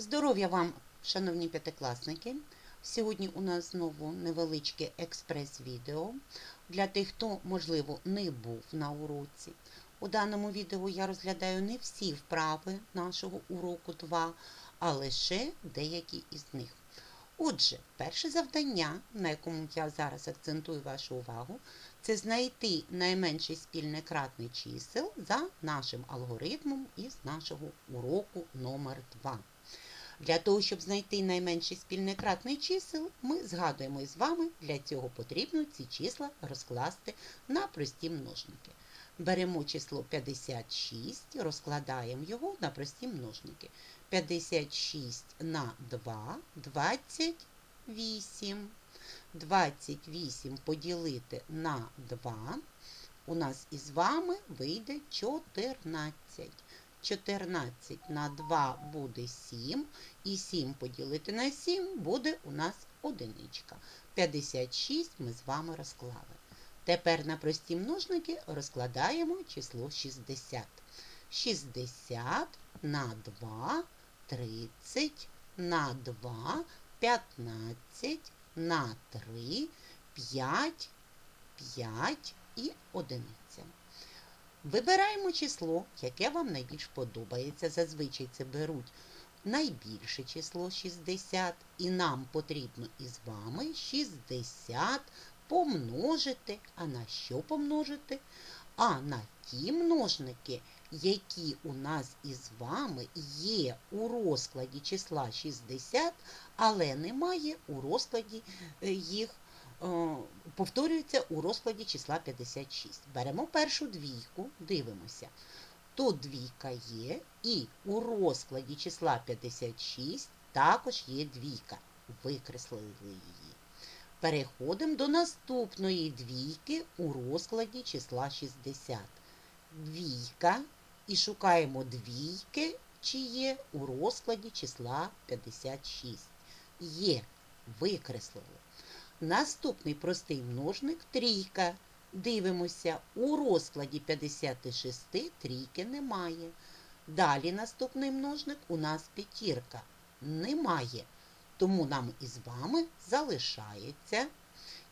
Здоров'я вам, шановні п'ятикласники! Сьогодні у нас знову невеличке експрес-відео для тих, хто, можливо, не був на уроці. У даному відео я розглядаю не всі вправи нашого уроку 2, а лише деякі із них. Отже, перше завдання, на якому я зараз акцентую вашу увагу, це знайти найменший спільний кратний чисел за нашим алгоритмом із нашого уроку номер 2. Для того, щоб знайти найменший спільний кратний чисел, ми згадуємо із вами, для цього потрібно ці числа розкласти на прості множники. Беремо число 56, розкладаємо його на прості множники. 56 на 2 28. 28 поділити на 2. У нас із вами вийде 14. 14 на 2 буде 7. І 7 поділити на 7 буде у нас одиничка. 56 ми з вами розклали. Тепер на прості множники розкладаємо число 60. 60 на 2 30 на 2 15 на 3 5 5 і одиниця. Вибираємо число, яке вам найбільш подобається. Зазвичай це беруть найбільше число 60, і нам потрібно із вами 60 помножити. А на що помножити? А на ті множники, які у нас із вами є у розкладі числа 60, але немає у розкладі е, їх повторюється у розкладі числа 56. Беремо першу двійку, дивимося. Тут двійка є, і у розкладі числа 56 також є двійка. Викреслили її. Переходимо до наступної двійки у розкладі числа 60. Двійка і шукаємо двійки, чи є у розкладі числа 56. Є, викреслили. Наступний простий множник трійка. Дивимося, у розкладі 56 трійки немає. Далі наступний множник у нас п'ятірка. Немає. Тому нам із вами залишається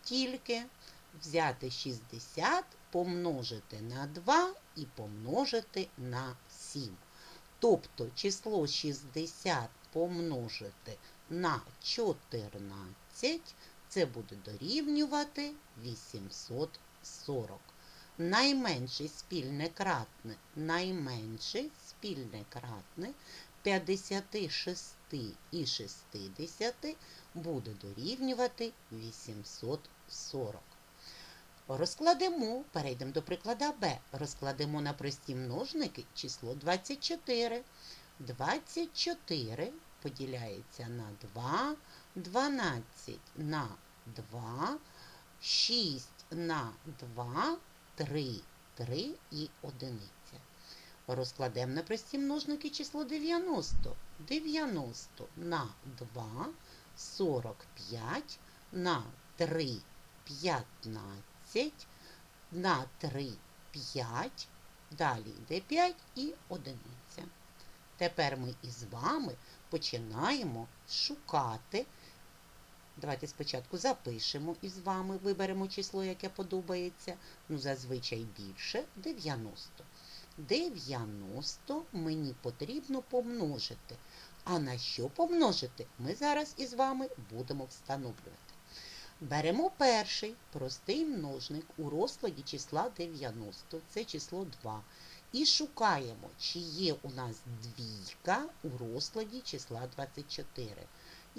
тільки взяти 60, помножити на 2 і помножити на 7. Тобто число 60 помножити на 14, це буде дорівнювати 840. Найменший спільне кратне, найменший спільне кратне 56 і 60 буде дорівнювати 840. Розкладемо, перейдемо до приклада Б. Розкладемо на прості множники число 24. 24 поділяється на 2, 12 на 2, 6 на 2, 3, 3 і одиниця. Розкладемо на прості множники число 90. 90 на 2, 45 на 3, 15, на 3, 5, далі йде 5 і одиниця. Тепер ми із вами починаємо шукати. Давайте спочатку запишемо із вами, виберемо число, яке подобається. Ну, зазвичай більше 90. 90 мені потрібно помножити. А на що помножити, ми зараз із вами будемо встановлювати. Беремо перший простий множник у розкладі числа 90, це число 2. І шукаємо, чи є у нас двійка у розкладі числа 24.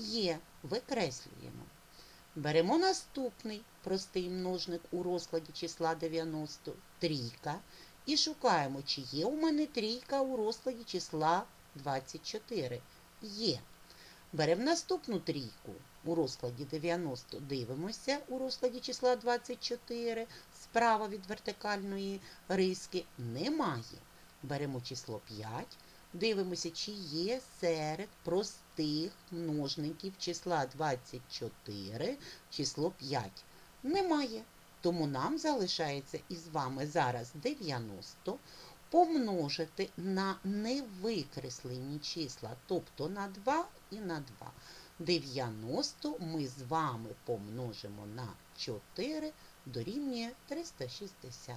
Є, викреслюємо. Беремо наступний простий множник у розкладі числа 90, трійка. І шукаємо, чи є у мене трійка у розкладі числа 24. Є. Беремо наступну трійку у розкладі 90, дивимося у розкладі числа 24, справа від вертикальної риски немає. Беремо число 5, дивимося, чи є серед простих множників числа 24 число 5. Немає. Тому нам залишається із вами зараз 90. помножити на невикреслені числа, тобто на 2 і на 2. 90 ми з вами помножимо на 4 дорівнює 360.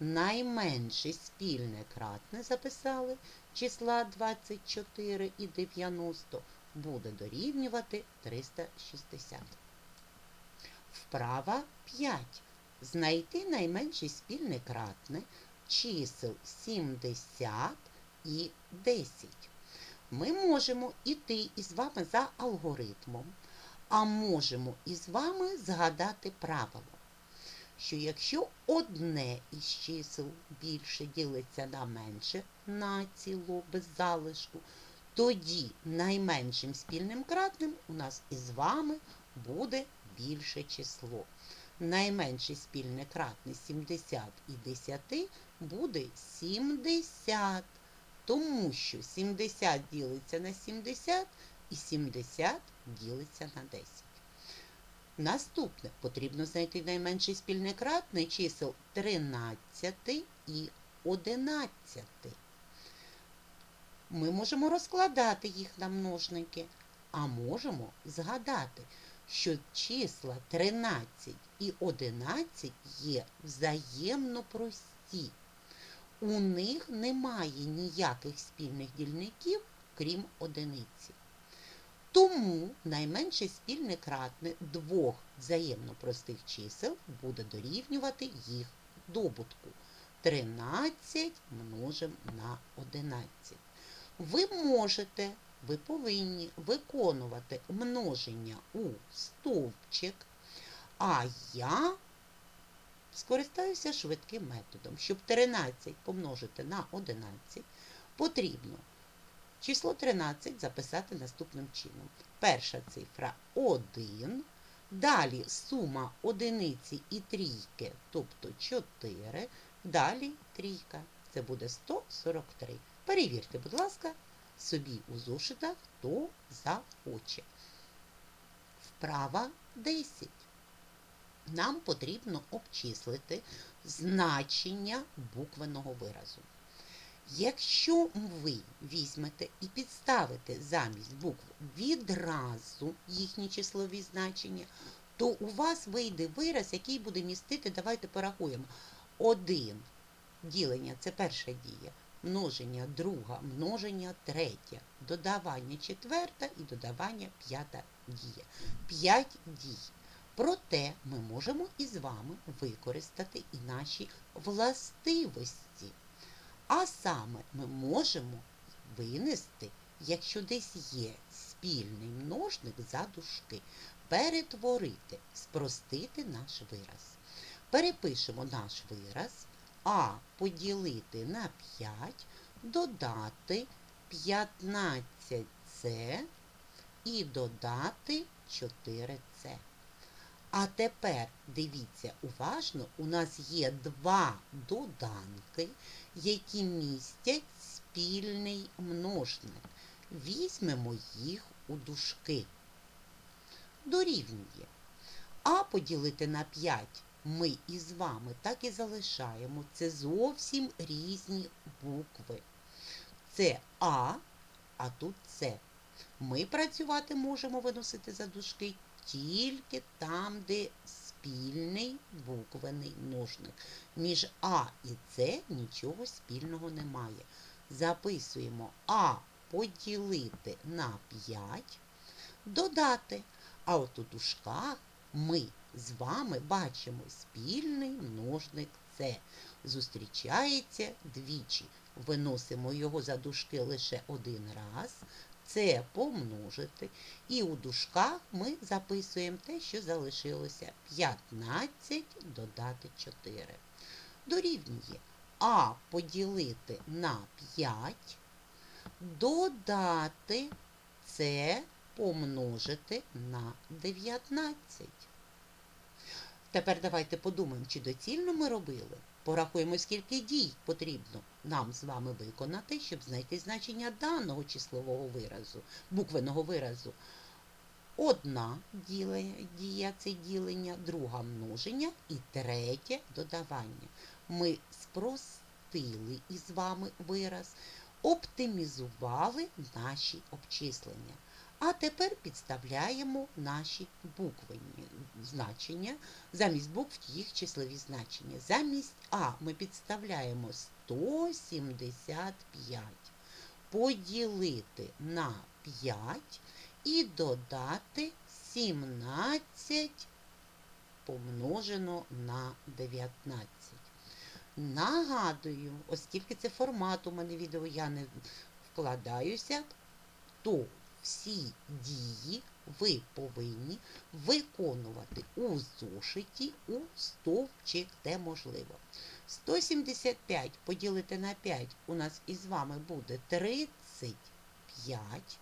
Найменше спільне кратне записали числа 24 і 90 буде дорівнювати 360. Вправа 5. Знайти найменше спільне кратне чисел 70 і 10. Ми можемо іти із вами за алгоритмом, а можемо із вами згадати правило, що якщо одне із чисел більше ділиться на менше на ціло без залишку, тоді найменшим спільним кратним у нас із вами буде більше число. Найменше спільне кратне 70 і 10 буде 70. Тому що 70 ділиться на 70 і 70 ділиться на 10. Наступне потрібно знайти найменший спільний кратний чисел 13 і 11. Ми можемо розкладати їх на множники, а можемо згадати, що числа 13 і 11 є взаємно прості. У них немає ніяких спільних дільників, крім одиниці. Тому найменше спільне кратне двох взаємно простих чисел буде дорівнювати їх добутку. 13 множимо на 11. Ви можете, ви повинні виконувати множення у стовпчик, а я скористаюся швидким методом. Щоб 13 помножити на 11, потрібно число 13 записати наступним чином. Перша цифра 1, далі сума одиниці і трійки, тобто 4, далі трійка. Це буде 143. Перевірте, будь ласка, собі у зошитах, хто захоче. Вправа 10 нам потрібно обчислити значення буквеного виразу. Якщо ви візьмете і підставите замість букв відразу їхні числові значення, то у вас вийде вираз, який буде містити, давайте порахуємо, 1 ділення це перша дія, множення друга, множення третя, додавання четверта і додавання п'ята дія. 5 дій. Проте ми можемо із вами використати і наші властивості. А саме ми можемо винести, якщо десь є спільний множник за дужки, перетворити, спростити наш вираз. Перепишемо наш вираз, а поділити на 5, додати 15С і додати 4С. А тепер дивіться уважно, у нас є два доданки, які містять спільний множник. Візьмемо їх у дужки. Дорівнює. А поділити на 5 ми із вами так і залишаємо. Це зовсім різні букви. Це А, а тут С. Ми працювати можемо виносити за дужки тільки там, де спільний буквений множник. Між А і С нічого спільного немає. Записуємо А поділити на 5, додати. А от у дужках ми з вами бачимо спільний множник С. Зустрічається двічі. Виносимо його за дужки лише один раз це помножити. І у дужках ми записуємо те, що залишилося 15 додати 4. Дорівнює А поділити на 5, додати С помножити на 19. Тепер давайте подумаємо, чи доцільно ми робили. Порахуємо, скільки дій потрібно нам з вами виконати, щоб знайти значення даного числового виразу, буквеного виразу. Одна дія це ділення, друга множення і третє додавання. Ми спростили із вами вираз, оптимізували наші обчислення. А тепер підставляємо наші буквені значення, замість букв їх числові значення. Замість А ми підставляємо 175 поділити на 5 і додати 17 помножено на 19. Нагадую, оскільки це формат у мене відео, я не вкладаюся, то всі дії ви повинні виконувати у зошиті у стовпчик, де можливо. 175 поділити на 5 у нас із вами буде 35.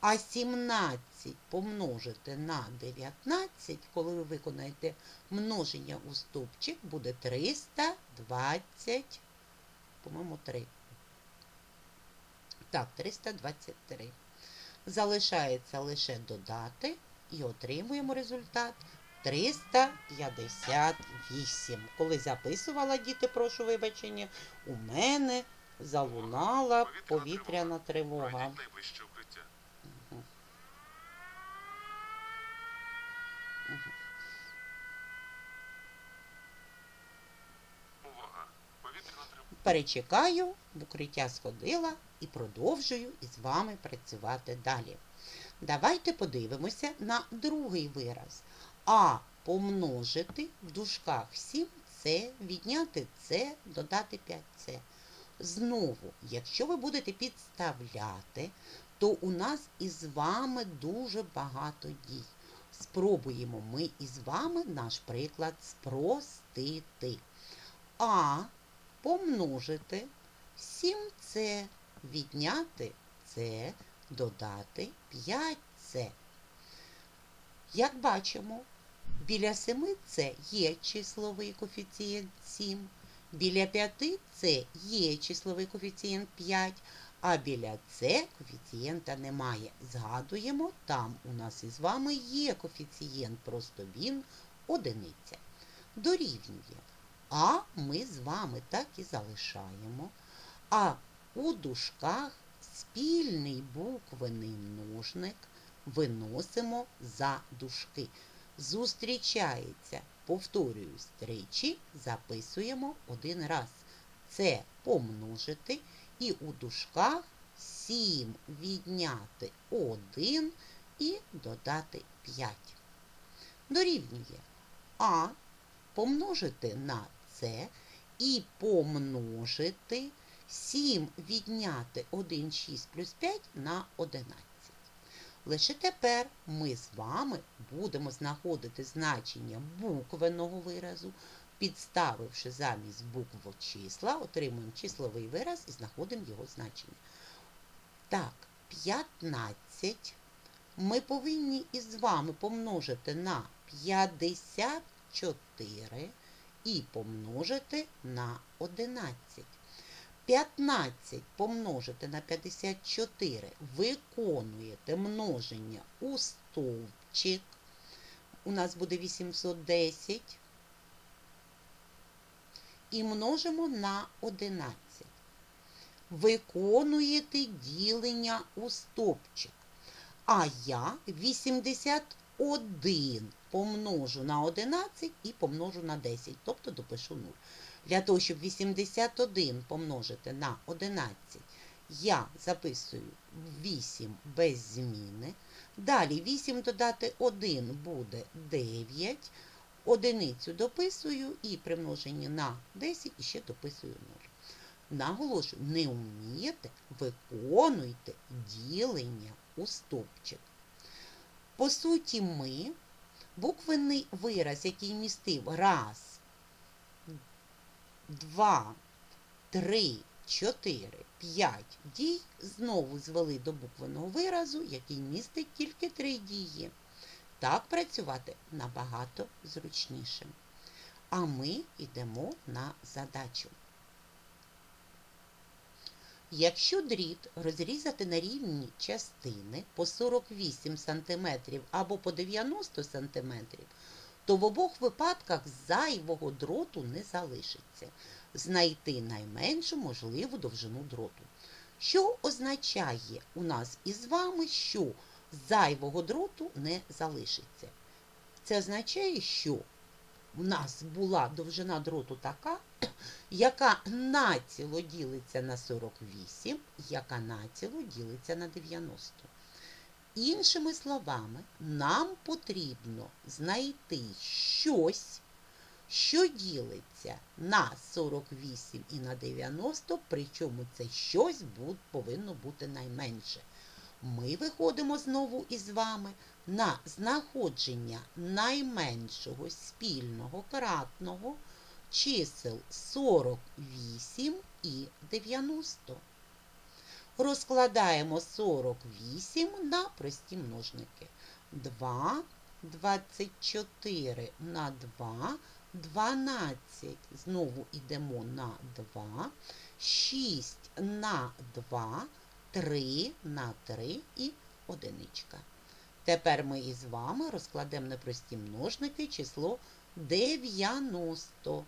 А 17 помножити на 19, коли ви виконаєте множення у стовпчик, буде 320, по-моєму, 3. Так, 323. Залишається лише додати і отримуємо результат 358. Коли записувала діти, прошу вибачення, у мене залунала повітряна тривога. Повітряна тривога. Перечекаю, в укриття сходила і продовжую із вами працювати далі. Давайте подивимося на другий вираз. А помножити в дужках 7це, відняти це, додати 5це. Знову, якщо ви будете підставляти, то у нас із вами дуже багато дій. Спробуємо ми із вами наш приклад спростити. А помножити 7це, відняти це, додати 5це. Як бачимо, біля 7 це є числовий коефіцієнт 7, біля 5 це є числовий коефіцієнт 5, а біля це коефіцієнта немає. Згадуємо, там у нас із вами є коефіцієнт, просто він одиниця. Дорівнює. А ми з вами так і залишаємо. А у дужках спільний буквений множник виносимо за дужки. Зустрічається, повторююсь тричі, записуємо один раз. Це помножити і у дужках 7 відняти 1 і додати 5. Дорівнює А помножити на це і помножити 7 відняти 1, 6 плюс 5 на 11. Лише тепер ми з вами будемо знаходити значення буквеного виразу, підставивши замість букв числа, отримуємо числовий вираз і знаходимо його значення. Так, 15 ми повинні із вами помножити на 54 і помножити на 11. 15 помножити на 54 виконуєте множення у стовпчик. У нас буде 810. І множимо на 11. Виконуєте ділення у стовпчик. А я 81 помножу на 11 і помножу на 10, тобто допишу 0. Для того, щоб 81 помножити на 11, я записую 8 без зміни. Далі 8 додати 1 буде 9. Одиницю дописую і при множенні на 10 іще дописую 0. Наголошую, не вмієте, виконуйте ділення у стовпчик. По суті, ми буквенний вираз, який містив раз, два, три, чотири, п'ять дій, знову звели до буквеного виразу, який містить тільки три дії. Так працювати набагато зручніше. А ми йдемо на задачу. Якщо дріт розрізати на рівні частини по 48 см або по 90 см, то в обох випадках зайвого дроту не залишиться. знайти найменшу можливу довжину дроту. Що означає у нас із вами, що зайвого дроту не залишиться? Це означає, що в нас була довжина дроту така, яка націло ділиться на 48, яка націло ділиться на 90. Іншими словами, нам потрібно знайти щось, що ділиться на 48 і на 90, причому це щось повинно бути найменше. Ми виходимо знову із вами на знаходження найменшого спільного кратного чисел 48 і 90. Розкладаємо 48 на прості множники. 2, 24 на 2, 12. Знову йдемо на 2, 6 на 2, 3 на 3 і одиничка. Тепер ми із вами розкладемо на прості множники число 90.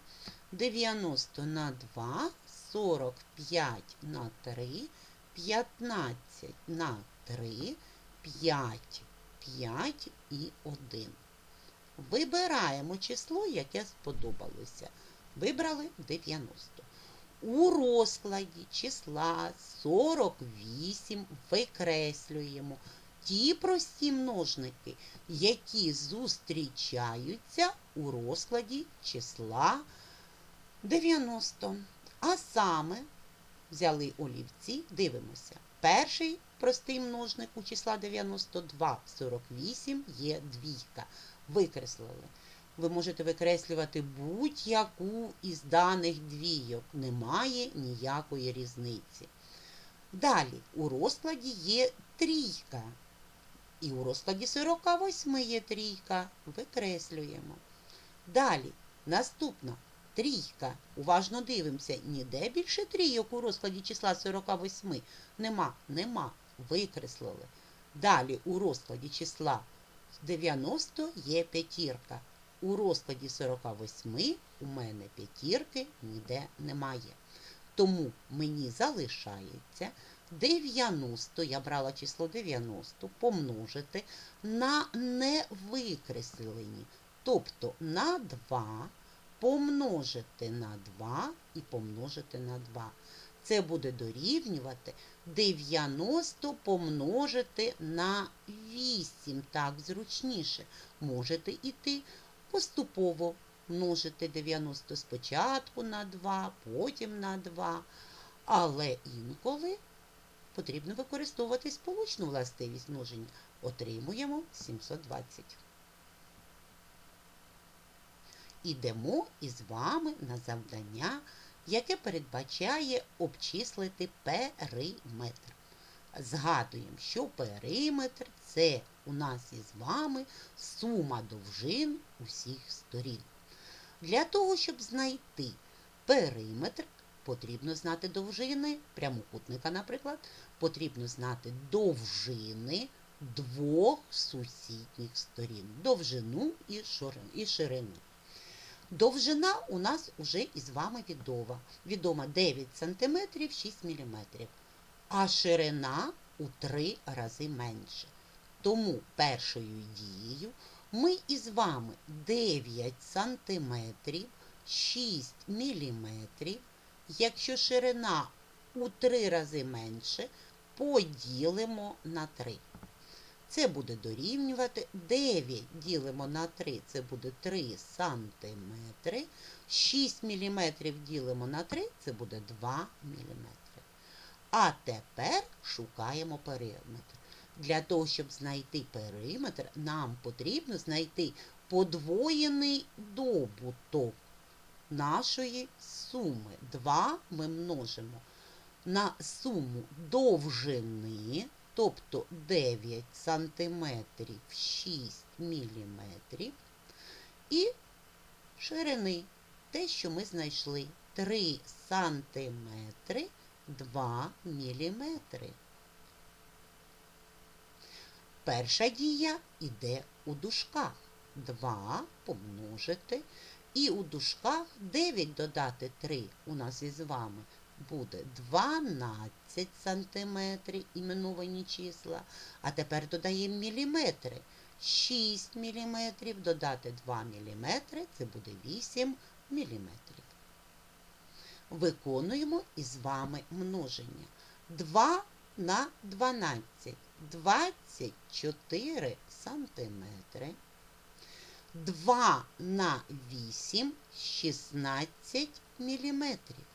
90 на 2, 45 на 3, 15 на 3, 5, 5 і 1. Вибираємо число, яке сподобалося. Вибрали 90. У розкладі числа 48 викреслюємо ті прості множники, які зустрічаються у розкладі числа 90. А саме взяли олівці, дивимося. Перший простий множник у числа 92 48 є двійка. Викреслили. Ви можете викреслювати будь-яку із даних двійок. Немає ніякої різниці. Далі у розкладі є трійка. І у розкладі 48 є трійка. Викреслюємо. Далі, наступна трійка. Уважно дивимося, ніде більше трійок у розкладі числа 48. Нема, нема. Викреслили. Далі у розкладі числа 90 є п'ятірка. У розкладі 48 у мене п'ятірки ніде немає. Тому мені залишається 90, я брала число 90, помножити на невикреслені. Тобто на 2 помножити на 2 і помножити на 2. Це буде дорівнювати 90 помножити на 8. Так, зручніше. Можете іти поступово множити 90 спочатку на 2, потім на 2. Але інколи потрібно використовувати сполучну властивість множення. Отримуємо 720. Ідемо із вами на завдання, яке передбачає обчислити периметр. Згадуємо, що периметр це у нас із вами сума довжин усіх сторін. Для того, щоб знайти периметр, потрібно знати довжини прямокутника, наприклад, потрібно знати довжини двох сусідніх сторін. Довжину і ширину. Довжина у нас уже із вами відома. Відома 9 см 6 мм. А ширина у 3 рази менше. Тому першою дією ми із вами 9 см 6 мм, якщо ширина у 3 рази менше, поділимо на 3. Це буде дорівнювати 9 ділимо на 3, це буде 3 сантиметри. 6 мм ділимо на 3, це буде 2 мм. А тепер шукаємо периметр. Для того, щоб знайти периметр, нам потрібно знайти подвоєний добуток нашої суми. 2 ми множимо на суму довжини, тобто 9 сантиметрів 6 міліметрів, і ширини, те, що ми знайшли, 3 сантиметри 2 міліметри. Перша дія йде у дужках. 2 помножити І у дужках 9 додати 3 у нас із вами буде 12 сантиметрів, іменовані числа. А тепер додаємо міліметри. 6 міліметрів, додати 2 міліметри, це буде 8 міліметрів. Виконуємо із вами множення. 2 на 12. 24 сантиметри. 2 на 8 16 міліметрів.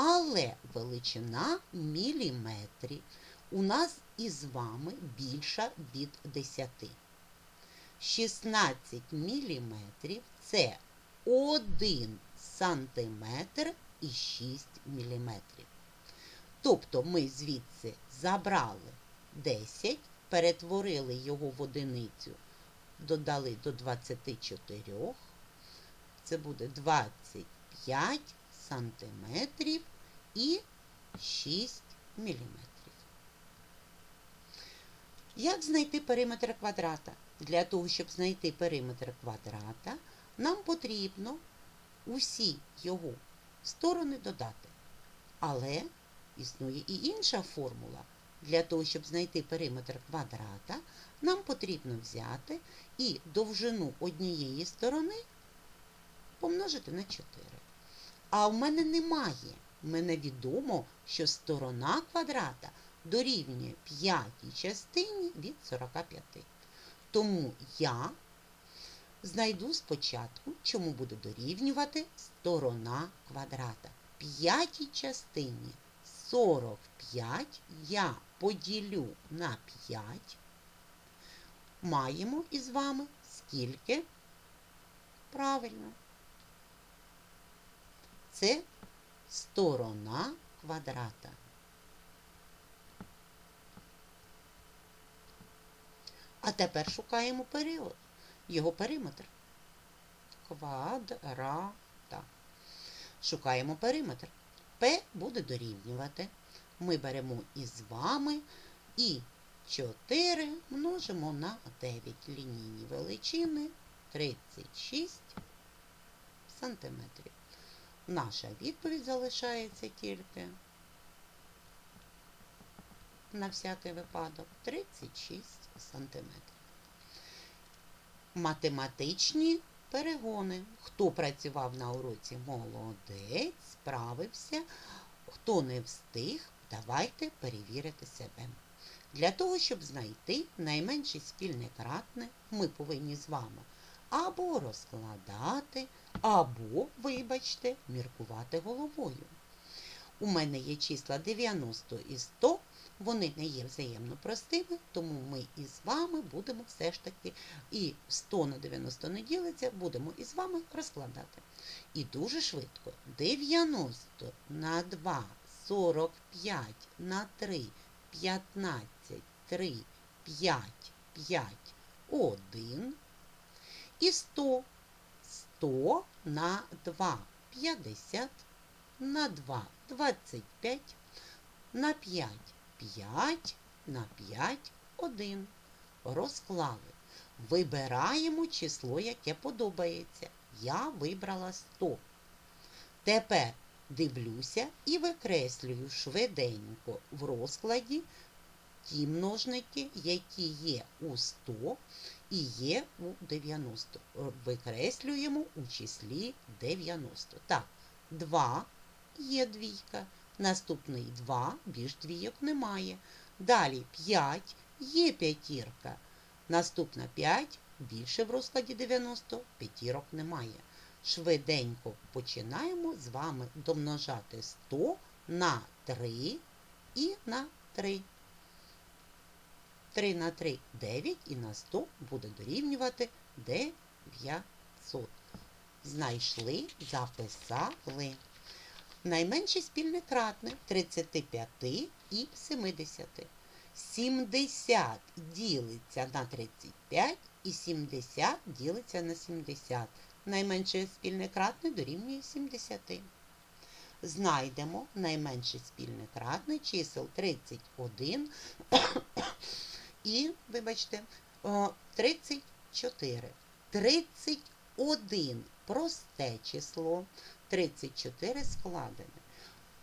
Але величина міліметрів у нас із вами більша від 10. 16 міліметрів це 1 сантиметр і 6 міліметрів. Тобто ми звідси забрали 10, перетворили його в одиницю, додали до 24. Це буде 25 сантиметрів і 6 міліметрів. Як знайти периметр квадрата? Для того, щоб знайти периметр квадрата, нам потрібно усі його сторони додати. Але існує і інша формула. Для того, щоб знайти периметр квадрата, нам потрібно взяти і довжину однієї сторони помножити на 4. А в мене немає. Мене відомо, що сторона квадрата дорівнює п'ятій частині від 45. Тому я знайду спочатку, чому буде дорівнювати сторона квадрата. П'ятій частині 45 я поділю на 5. Маємо із вами скільки? Правильно. Це сторона квадрата. А тепер шукаємо період, його периметр. Квадрата. Шукаємо периметр. П буде дорівнювати. Ми беремо із вами і 4 множимо на 9 лінійні величини 36 сантиметрів. Наша відповідь залишається тільки на всякий випадок 36 сантиметрів. Математичні перегони. Хто працював на уроці молодець, справився. Хто не встиг, давайте перевірити себе. Для того, щоб знайти найменший спільний кратне, ми повинні з вами або розкладати, або, вибачте, міркувати головою. У мене є числа 90 і 100, вони не є взаємно простими, тому ми із вами будемо все ж таки, і 100 на 90 не ділиться, будемо із вами розкладати. І дуже швидко. 90 на 2, 45 на 3, 15, 3, 5, 5, 1. І 100. 100 на 2, 50, на 2, 25, на 5, 5, на 5, 1. Розклали. Вибираємо число, яке подобається. Я вибрала 100. Тепер дивлюся і викреслюю швиденько в розкладі ті множники, які є у 100 і є у 90. Викреслюємо у числі 90. Так, 2 є двійка. Наступний 2, більш двійок немає. Далі 5 є п'ятірка. Наступна 5, більше в розкладі 90, п'ятірок немає. Швиденько починаємо з вами домножати 100 на 3 і на 3. 3 на 3 – 9 і на 100 буде дорівнювати 900. Знайшли, записали. Найменший спільний кратник 35 і 70. 70 ділиться на 35 і 70 ділиться на 70. Найменший спільний кратник дорівнює 70. Знайдемо найменший спільний кратник чисел 31 і, вибачте, 34. 31 просте число 34 складене.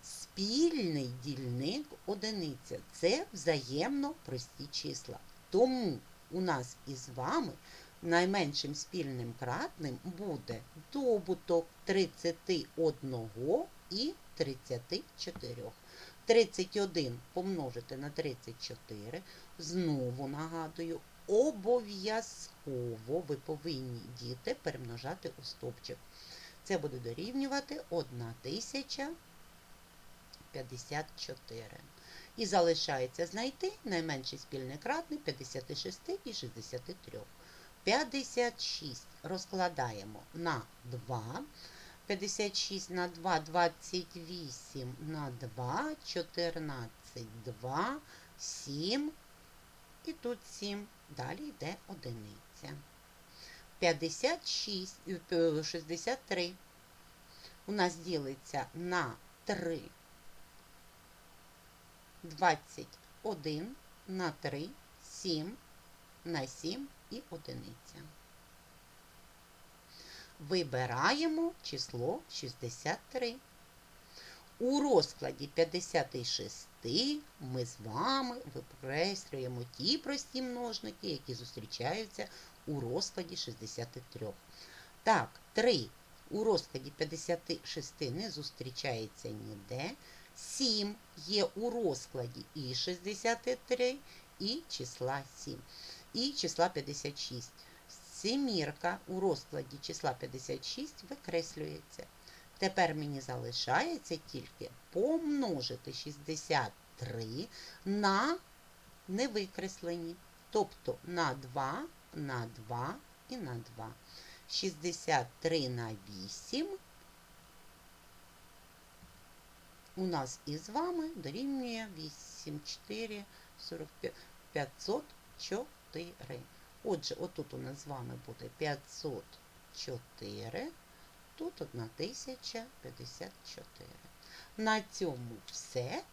Спільний дільник одиниця це взаємно прості числа. Тому у нас із вами найменшим спільним кратним буде добуток 31 і 34. 31 помножити на 34. Знову нагадую, обов'язково ви повинні діти перемножати у стовпчик. Це буде дорівнювати 1054. І залишається знайти найменший спільний кратний 56 і 63. 56 розкладаємо на 2. 56 на 2, 28 на 2, 14, 2, 7. І тут 7. Далі йде одиниця. 56, е, 63 у нас ділиться на 3. 21 на 3, 7 на 7 і одиниця. Вибираємо число 63. У розкладі 56 ми з вами викреслюємо ті прості множники, які зустрічаються у розкладі 63. Так, 3 у розкладі 56 не зустрічається ніде. 7 є у розкладі і 63, і числа 7, і числа 56. Семірка у розкладі числа 56 викреслюється. Тепер мені залишається тільки помножити 63 на невикреслені. Тобто на 2, на 2 і на 2. 63 на 8 у нас із вами дорівнює 8, 4, 45, 504. Отже, отут у нас з вами буде 504, тут 1054. На цьому все.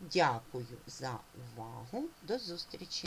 Дякую за увагу. До зустрічі!